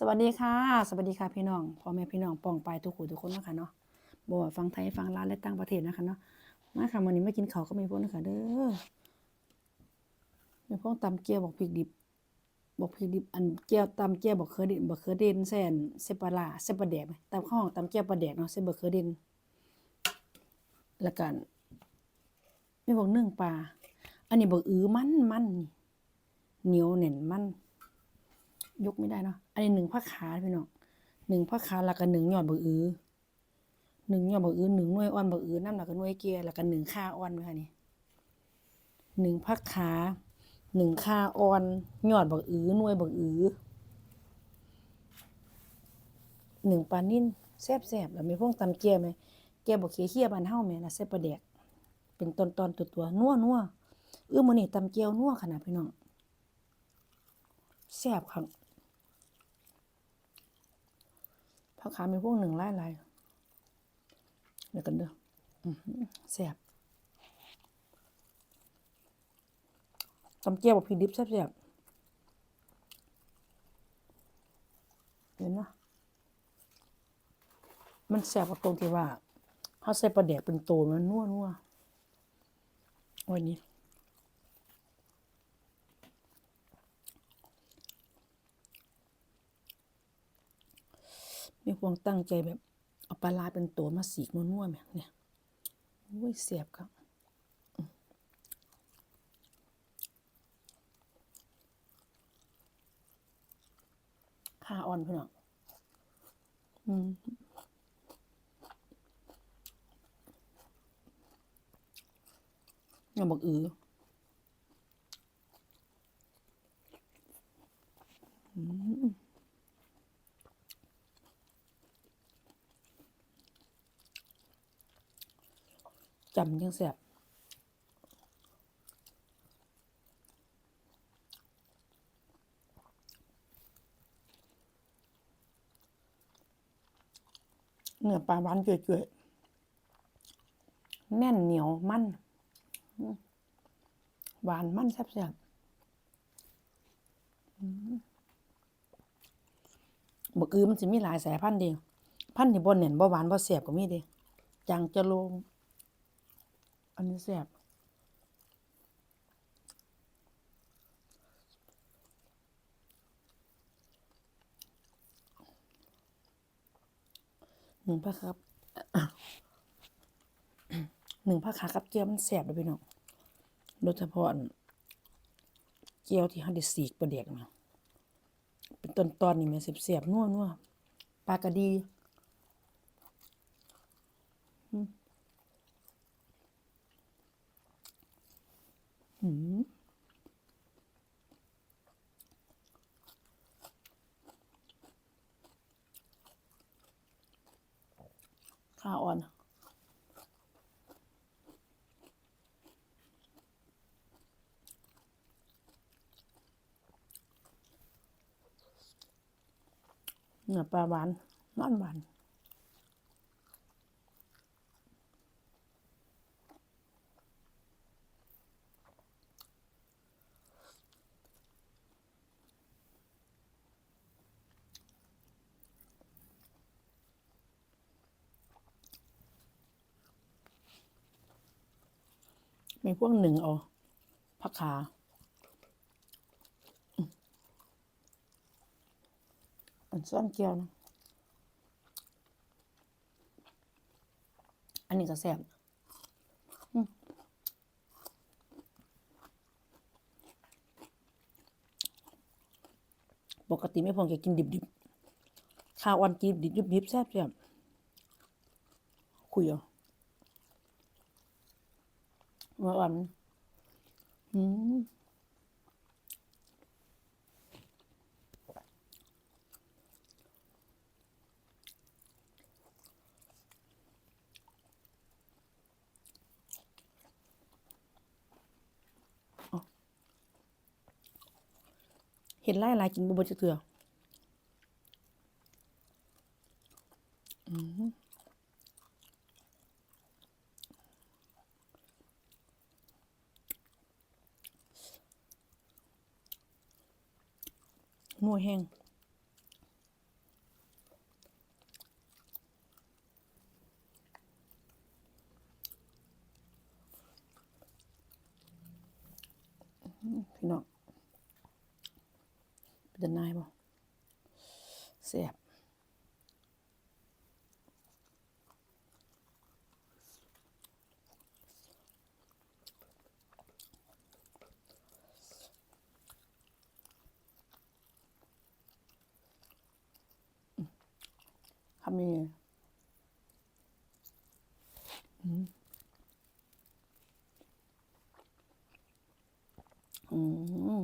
สวัสดีค่ะ สวัสดีค่ะพี่น้องพ่อแม่พี่น้องปองไปทุกคนทุกคนนะคะเนาะบ่ว่าฟังไทยฟังลาวและต่างประเทศนะคะเนาะมาค่ะมื้อนี้มากินเขาก็มีพวกนะคะเด้อมีพวกตำเกี๊ยวบอกพริกดิบบอกพริกดิบอันเกี๊ยวตำเกี๊ยวบอกเคอเด่นบอกเคอเด่นแซนเซปลาร้าเซปลาแดกตำข้าวตำเกี๊ยวปลาแดกเนาะเซบเคอเด่นแล้วกันมีบอกนึ่งปลาอันนี้บอกอื้อมันมันเหนียวแน่นมัน ยกไม่ได้เนาะ อันนี้หนึ่งผ้าขาพี่น้องหนึ่งผ้าขาแล้วก็หนึ่งยอดบะอือหนึ่งยอดบะอือหนึ่งหน่วยอ่อนบะอือน้ำหนักก็หน่วยเกียร์แล้วก็หนึ่งค่าอ่อนไหมคะนี่หนึ่งผ้าขาหนึ่งค่าอ่อนยอดบะอือหน่วยบะอือหนึ่งปลานิ่นแซ่บๆแล้วมีพวกตำเกียร์ไหมแกบอกเคี้ยวเคี้ยบานเฮาไหมล่ะแซ่บปลาแดกเป็นตอนตอนตัวตัวนัวนัวเออมื้อนี้ตำเกียวนัวขนาดพี่น้องแซ่บครับ ผักขามีพวกหนึ่งไล่ไล่เดี๋ยวกันเด้อแซ่บตำเกี๊ยวกับพริกดิบแซ่บๆเห็นไหมมันแซ่บกว่าตรงที่ว่าเขาใส่ปลาแดกเป็นโตมันนัวนัววันนี้ มีความตั้งใจแบบ เอาปลาเป็นตัวมาสีกนัวๆแบบเนี่ยโอ้ยเสียบครับขาอ่อนพี่น้องอืมอย่าบอกอืออืม จำยังแสบเนื้อปลาหวานเจือๆแน่นเหนียวมันหวานมันแซ่บๆบักอือมันจะมีหลายสายพันธุ์เดีพันธุ์ที่บ่แน่นบ่หวานบ่แซ่บก็มีเดีจางจะลง อันนี้แซ่บหนึ่งผ้าครับหนึ่งผ้าขากับเจียวมันแซ่บเลยพี่น้องโดยเฉพาะเจียวที่เขาได้สีกประเด็กนะเป็นตอนตอนนี่แมันเสียบๆนัวนัวปลากระดีอืมหืม ข้าอ่อนเนื้อปลาหวานนอนหวาน มีพวกหนึ่งเอาผักขาอันซ่อนเกียวนะอันนี้ก็แซ่บปกติไม่พงจะกินดิบๆข้าวอ่อนกินดิบๆแซ่บแซ่บคุยเอา ว่าอ่อนอืมเห็นไล่ลายกินบุบจะเถื่อม นัวแห้ง เป็นนายบ่แซ่บ ทำยังไงอืมอืม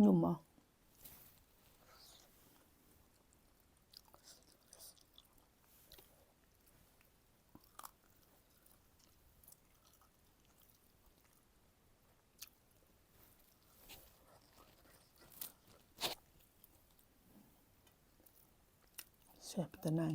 หนุ่มอะแซ่บแต่นั่ง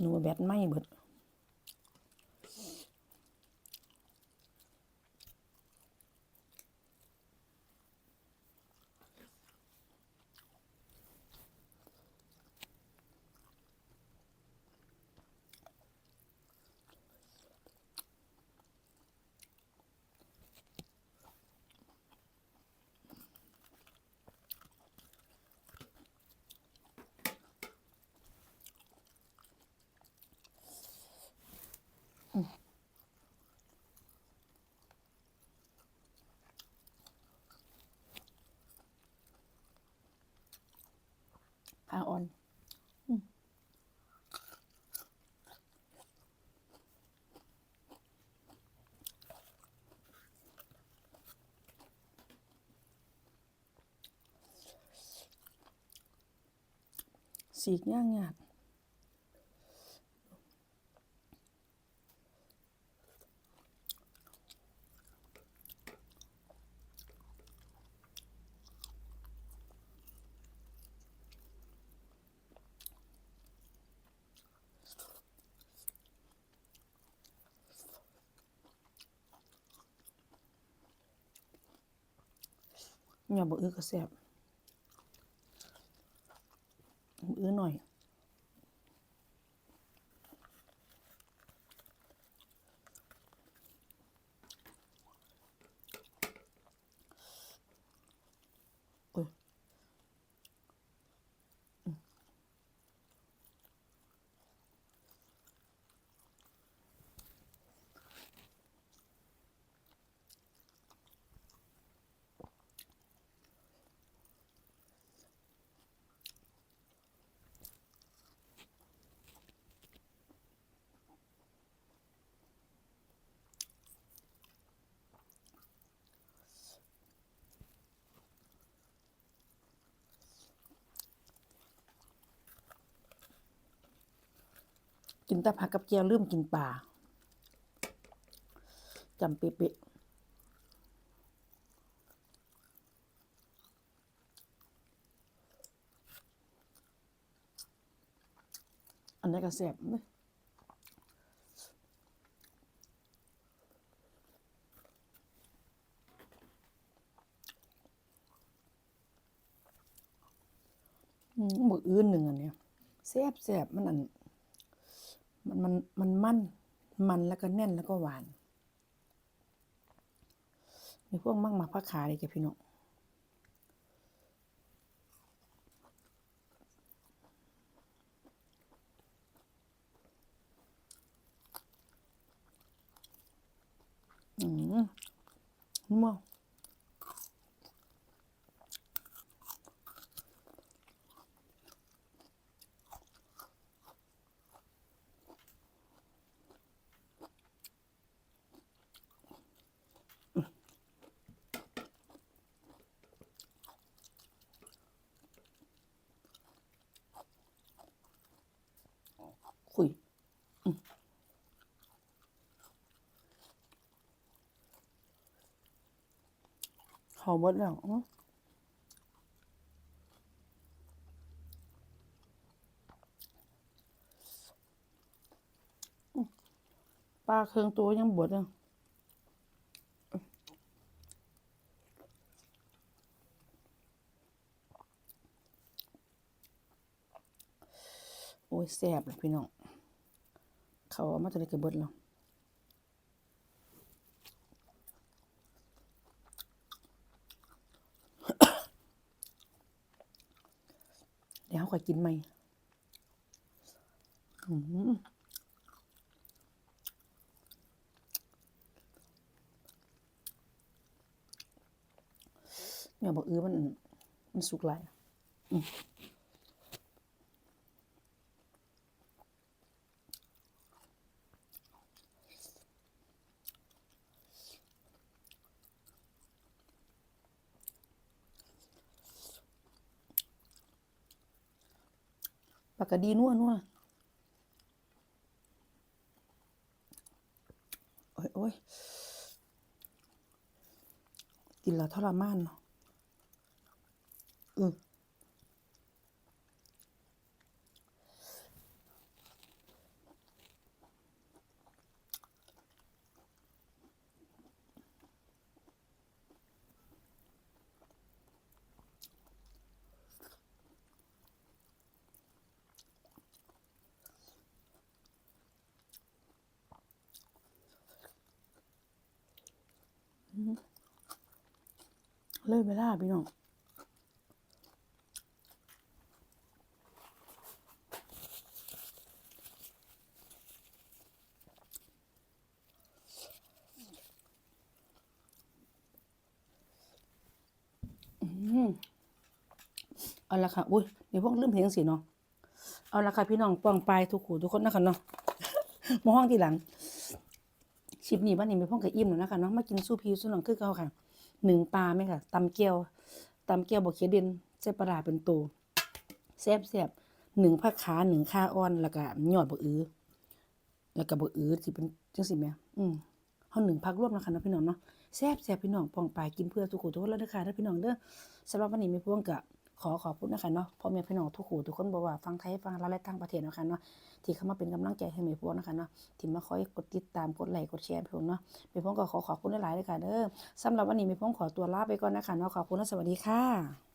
หนูว่าแบตไหม้เบิด ขาอ่อนสีกย่างยาก อย่าบ่อื้อก็แซ่บบ่อื้อหน่อย กินแต่ผักกับแกวลืมกินปลาจำเป๊ะอันนี้ก็แซ่บเว้ยอืมบักอื่นหนึ่งอันเนี้ยแซ่บแซ่บมันอัน มันมันมันมันมันแล้วก็แน่นแล้วก็หวานมีพวกมั่งมาพักขาเลยจ้ะพี่น้องอืมนัว เขาเบดแล้วอ๋ออื้อปลาเครื่องตัวยังบดอะโอ้ยแซ่บเลยพี่น้อง เขาเอามาจะได้กระเบิดแล้ว ข่อยกินไหม่อืมเนี่ยบอกเออมันมันสุกหลายอืม ก็ดีนัวนัวโอ้ยโอ้ยกินแล้วทรมานเนาะอือ เลยเวลาพี่น้องอืมเอาละค่ะ อุ้ยเดี๋ยวพวกลืมเพลงสิเนาะ เอาละค่ะพี่น้องป้องปลายทุกขู่ทุกคนนะคะเนาะมาห้องทีหลังชิปนี้บ้านนี้ไม่พ่องกับอิ่มแล้วนะคะเนาะ มากินสู้พีสู้หนังคือเก่าค่ะ หนึ่งปลาไหมค่ะตำเกียวตำเกียวบอกเขียเด่นเส้ปลาร้าเป็นตัวแซ่บแซ่บหนึ่งผักขาหนึ่งขาอ่อนแล้วก็ยอดบกอื้อแล้วก็บกอื้อสิเป็นจังสิแม่อืมเขาหนึ่งพักร่วมนะคะนาะพี่น้องเนาะแซ่บแซ่บพี่น้องปองปลายกินเพื่อสุขทุกคนแล้วนะคะถ้าพี่น้องเด้อสำหรับวันนี้ไม่พ่วงกับ ขอขอบคุณนะคะเนาะพ่อแม่พี่น้องทุกหูทุกคนบอกว่าฟังไทยฟังลาวและต่างประเทศนะคะเนาะที่เข้ามาเป็นกำลังใจให้เม่พวงนะคะเนาะที่มาคอยกดติดตามกดไลค์กดแชร์พี่น้อนเนาะเม่พวงก็ขอขอบคุณหลายๆเลยค่ะเด้อสำหรับวันนี้เมีพ้องขอตัวลาไปก่อนนะคะเนาะขอบคุณและสวัสดีค่ะ